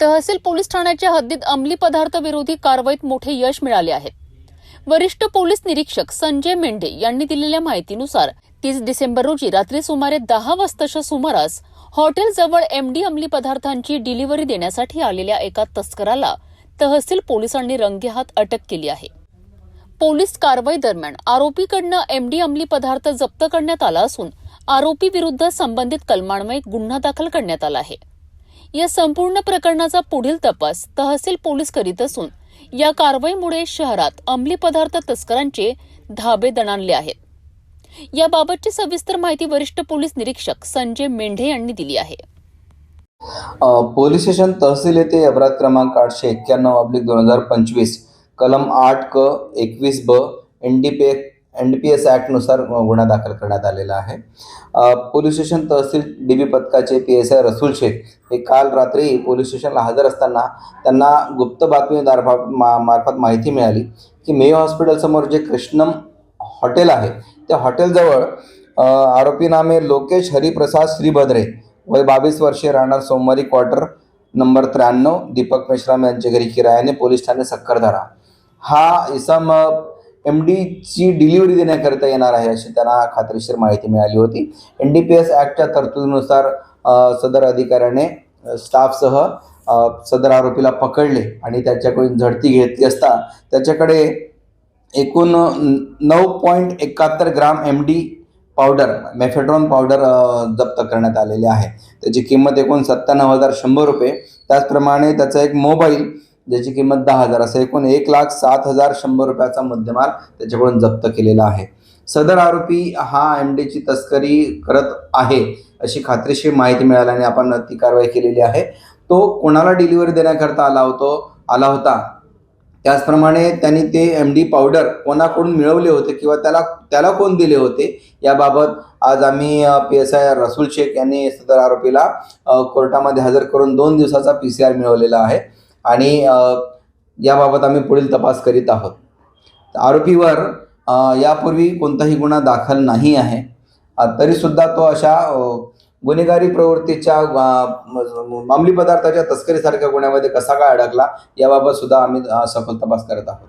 तहसील police ठाण्याच्या हद्दीत अंमली पदार्थ विरोधी कारवाईत मोठे यश मिळाले आहे. वरिष्ठ पोलीस निरीक्षक संजय मेंढे यांनी दिलेल्या माहितीनुसार तीस डिसेंबर रोजी रात्री सुमारे दहा वाजताच्या सुमारास हॉटेल जवळ एमडी अंमली पदार्थांची डिलिव्हरी देण्यासाठी आलेल्या एका तस्कराला तहसील पोलिसांनी रंगेहात अटक केली आहे. पोलीस कारवाई दरम्यान आरोपीकडनं एमडी अंमली पदार्थ जप्त करण्यात आला असून आरोपी विरुद्ध संबंधित कलमान्वये गुन्हा दाखल करण्यात आला आहे. या संपूर्ण प्रकरणाचा पुढील तपास तहसील पोलीस करीत असून या कारवाईमुळे शहरात अंमली पदार्थ तस्करांचे धाबे दणाणले आहेत. याबाबतची सविस्तर माहिती वरिष्ठ पोलीस निरीक्षक संजय मेंढे यांनी दिली आहे. पोलीस स्टेशन तहसील येथे अपराध क्रमांक आठशे एक्क्याण्णव अब्लिक दोन हजार पंचवीस कलम आठ क एकवीस ब N D P N D P S ॲक्टनुसार गुन्हा दाखल करण्यात आलेला आहे. Police station Tehsil D B पथकाचे P S I Rasool Shaikh हे काल रात्री पोलीस स्टेशनला हजर असताना त्यांना गुप्त बातमीदार मा मार्फत माहिती मिळाली की मेयो हॉस्पिटलसमोर जे कृष्णम हॉटेल आहे त्या हॉटेलजवळ आरोपी नामे लोकेश हरिप्रसाद श्रीभद्रे वय बावीस वर्षे राहणार सोमवारी क्वार्टर नंबर त्र्याण्णव दीपक मेश्राम यांच्या घरी किरायाने पोलीस ठाणे सक्करधारा. हा इसम एम डीची डिलिव्हरी देण्याकरिता येणार आहे अशी त्यांना खात्रीशीर माहिती मिळाली होती. एन डी पी एस ॲक्टच्या तरतुदीनुसार सदर अधिकाऱ्याने स्टाफसह सदर आरोपीला पकडले आणि त्याच्याकडून झडती घेतली असता त्याच्याकडे एकूण नऊ पॉईंट एकाहत्तर gram M D powder mephedrone powder जप्त करण्यात आलेले आहे. त्याची किंमत एकूण सत्त्याण्णव हजार शंभर रुपये. त्याचप्रमाणे त्याचा एक मोबाईल ज्याची किंमत दहा हजार असं एकूण एक लाख सात हजार शंभर रुपयाचा मुद्देमाल त्याच्याकडून जप्त केलेला आहे. सदर आरोपी हा एम डीची तस्करी करत आहे अशी खात्रीशीर माहिती मिळाल्याने आपण ती कारवाई केलेली आहे. तो कोणाला डिलिव्हरी देण्याकरता आला होतो आला होता? त्याचप्रमाणे त्यांनी ते एम डी पावडर कोणाकडून मिळवले होते किंवा त्याला त्याला कोण दिले होते याबाबत आज आम्ही P S I Rasool Shaikh यांनी सदर आरोपीला कोर्टामध्ये हजर करून दोन दिवसाचा पी सी आर मिळवलेला आहे. आणि याबाबत आम्ही पुढील तपास करीत आहोत. आरोपीवर यापूर्वी कोणताही गुन्हा दाखल नाही आहे. तरीसुद्धा तो अशा गुन्हेगारी प्रवृत्तीच्या अंमली पदार्थाच्या तस्करीसारख्या गुन्ह्यामध्ये कसा काय अडकला याबाबत सुद्धा आम्ही सखोल तपास करत आहोत.